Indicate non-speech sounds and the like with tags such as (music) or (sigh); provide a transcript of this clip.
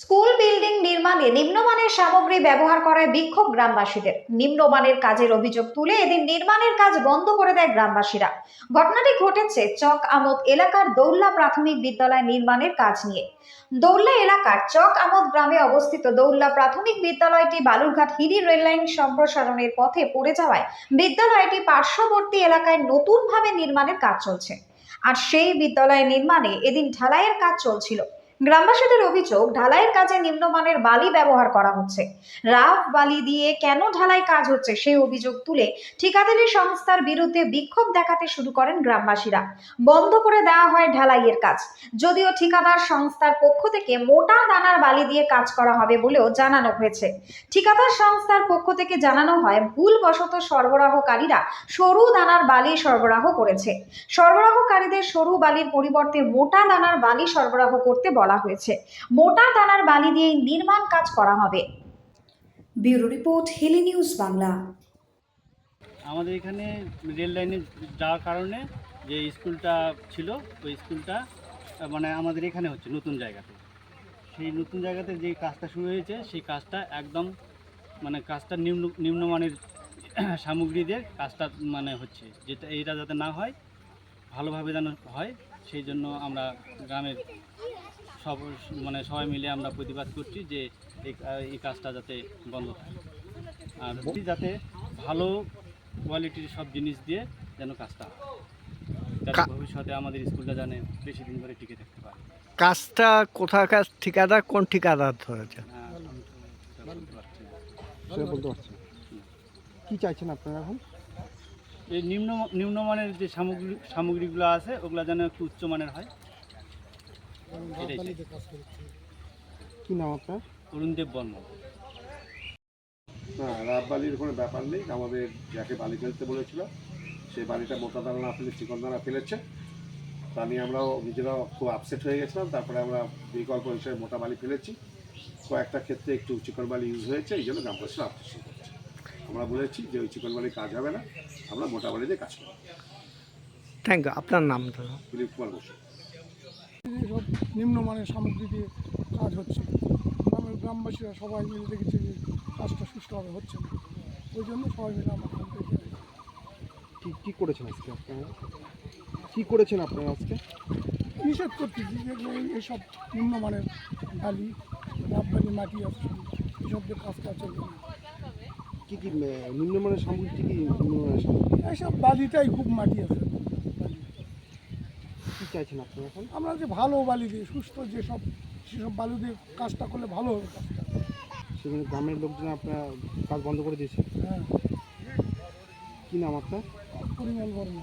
School building নির্মাণে নিম্নমানের সামগ্রী ব্যবহার করায় বিক্ষোভ গ্রামবাসীদের। নিম্নমানের কাজের অভিযোগ তুলে এদিন নির্মাণের কাজ বন্ধ করে দেয় গ্রামবাসীরা। ঘটনাটি ঘটেছে চক আমোদ এলাকার দৌল্লা প্রাথমিক বিদ্যালয় নির্মাণের কাজ নিয়ে। দৌল্লা এলাকার চক আমোদ গ্রামে অবস্থিত দৌল্লা প্রাথমিক বিদ্যালয়টি বালুরঘাট হিরি রেললাইন সম্প্রসারণের পথে পড়ে যাওয়ায় বিদ্যালয়টি পার্শ্ববর্তী এলাকায় নতুনভাবে নির্মাণের কাজ চলছে। আর সেই বিদ্যালয় নির্মাণে এদিন ঢালাইয়ের কাজ চলছিল। গ্রামবাসীদের অভিযোগ, ঢালাইয়ের কাজে নিম্নমানের বালি ব্যবহার করা হচ্ছে। রাফ বালি দিয়ে কেন ঢালাই কাজ হচ্ছে সেই অভিযোগ তুলে ঠিকাদারি সংস্থার বিরুদ্ধে বিক্ষোভ দেখাতে শুরু করেন গ্রামবাসীরা। বন্ধ করে দেওয়া হয় ঢালাইয়ের কাজ। যদিও ঠিকাদার সংস্থার পক্ষ থেকে মোটা দানার বালি দিয়ে কাজ করা হবে বলেও জানানো হয়েছে। ঠিকাদার সংস্থার পক্ষ থেকে জানানো হয়, ভুলবশত সরবরাহকারীরা সরু দানার বালি সরবরাহ করেছে। সরবরাহকারীদের সরু বালির পরিবর্তে মোটা দানার বালি সরবরাহ করতে বলা হয়েছে। মোটা দানার বালি দিয়েই নির্মাণ কাজ করা হবে। Bureau report Hili news Bangla. আমাদের এখানে রেল লাইনে যাওয়ার কারণে যে স্কুলটা ছিল ওই স্কুলটা মানে আমাদের এখানে হচ্ছে নতুন জায়গাতে। সেই নতুন জায়গাতে যে কাজটা শুরু হয়েছে সেই কাজটা একদম মানে কাজটা নিম্ন নিম্নমানের (clears throat) সামগ্রী দিয়ে কাজটা মানে হচ্ছে যেটা এইটা যাতে না হয় ভালোভাবে যেন হয় সেই জন্য আমরা গ্রামের সব মানে সবাই মিলে আমরা প্রতিবাদ করছি যে এই এই কাজটা যাতে বন্ধ থাকে। আর যাতে ভালো কোয়ালিটির সব জিনিস দিয়ে যেন কাজটা হয় যাতে ভবিষ্যতে আমাদের স্কুলটা জানে বেশি দিন ধরে টিকে থাকতে পারে। কাজটা কোথাকার ঠিকাদার কোন ঠিকাদার ধরেছে? হ্যাঁ, বলতে পারছি। কি চাইছেন আপনারা এখন? এই নিম্ন নিম্নমানের যে সামগ্রী সামগ্রীগুলো আছে ওগুলো যেন একটু উচ্চমানের হয়। এটাই চাই। কি নাম আপনার? অরুণদেব বর্মন না রাত বালির কোনো ব্যাপার নেই। আমাদের যাকে বালি ফেলতে বলেছিল সেই বালিটা মোটা দানা না ফেলে চিকন দানা ফেলেছে। তা নিয়ে আমরাও নিজেরাও খুব আপসেট হয়ে গেছিলাম। তারপরে আমরা বিকল্প হিসেবে মোটা বালি ফেলেছি। কয়েকটা ক্ষেত্রে একটু চিকন বালি ইউজ হয়েছে এই জন্য গ্রামবাসীরা আপসেট করছে আমরা বলেছি যে ওই চিকন বালির কাজ হবে না। আমরা মোটা বালি দিয়ে কাজ করব। থ্যাংক ইউ আপনার নাম তো দিলীপ কুমার বসু। সব নিম্নমানের সামগ্রী দিয়ে কাজ হচ্ছে। গ্রামের গ্রামবাসীরা সবাই মিলে দেখেছে যে কাজটা সুষ্ঠুভাবে হচ্ছে না। ওই জন্য সবাই মিলে আমরা কমপ্লিট কি কী করেছেন আজকে আপনারা? কী করেছেন আপনারা আজকে? নিষেধ করতেছি যেগুলো এই- এইসব নিম্নমানের বালি রাববালি মাটি আছে এসব দিয়ে কাজটা চলবে না। কী কি নিম্নমানের সামগ্রী কি কি নিম্নমানের সামগ্রী? এইসব বালিটাই খুব মাটি আছে। চাইছেন আপনি এখন? আমরা যে ভালো বালি দিয়ে সুস্থ যেসব সেসব বালু দিয়ে কাজটা করলে ভালো হবে কাজটা। সেখানে গ্রামের লোকজন আপনারা কাজ বন্ধ করে দিয়েছে? হ্যাঁ। কি নাম আপনার? পরিমাণ বর্ণ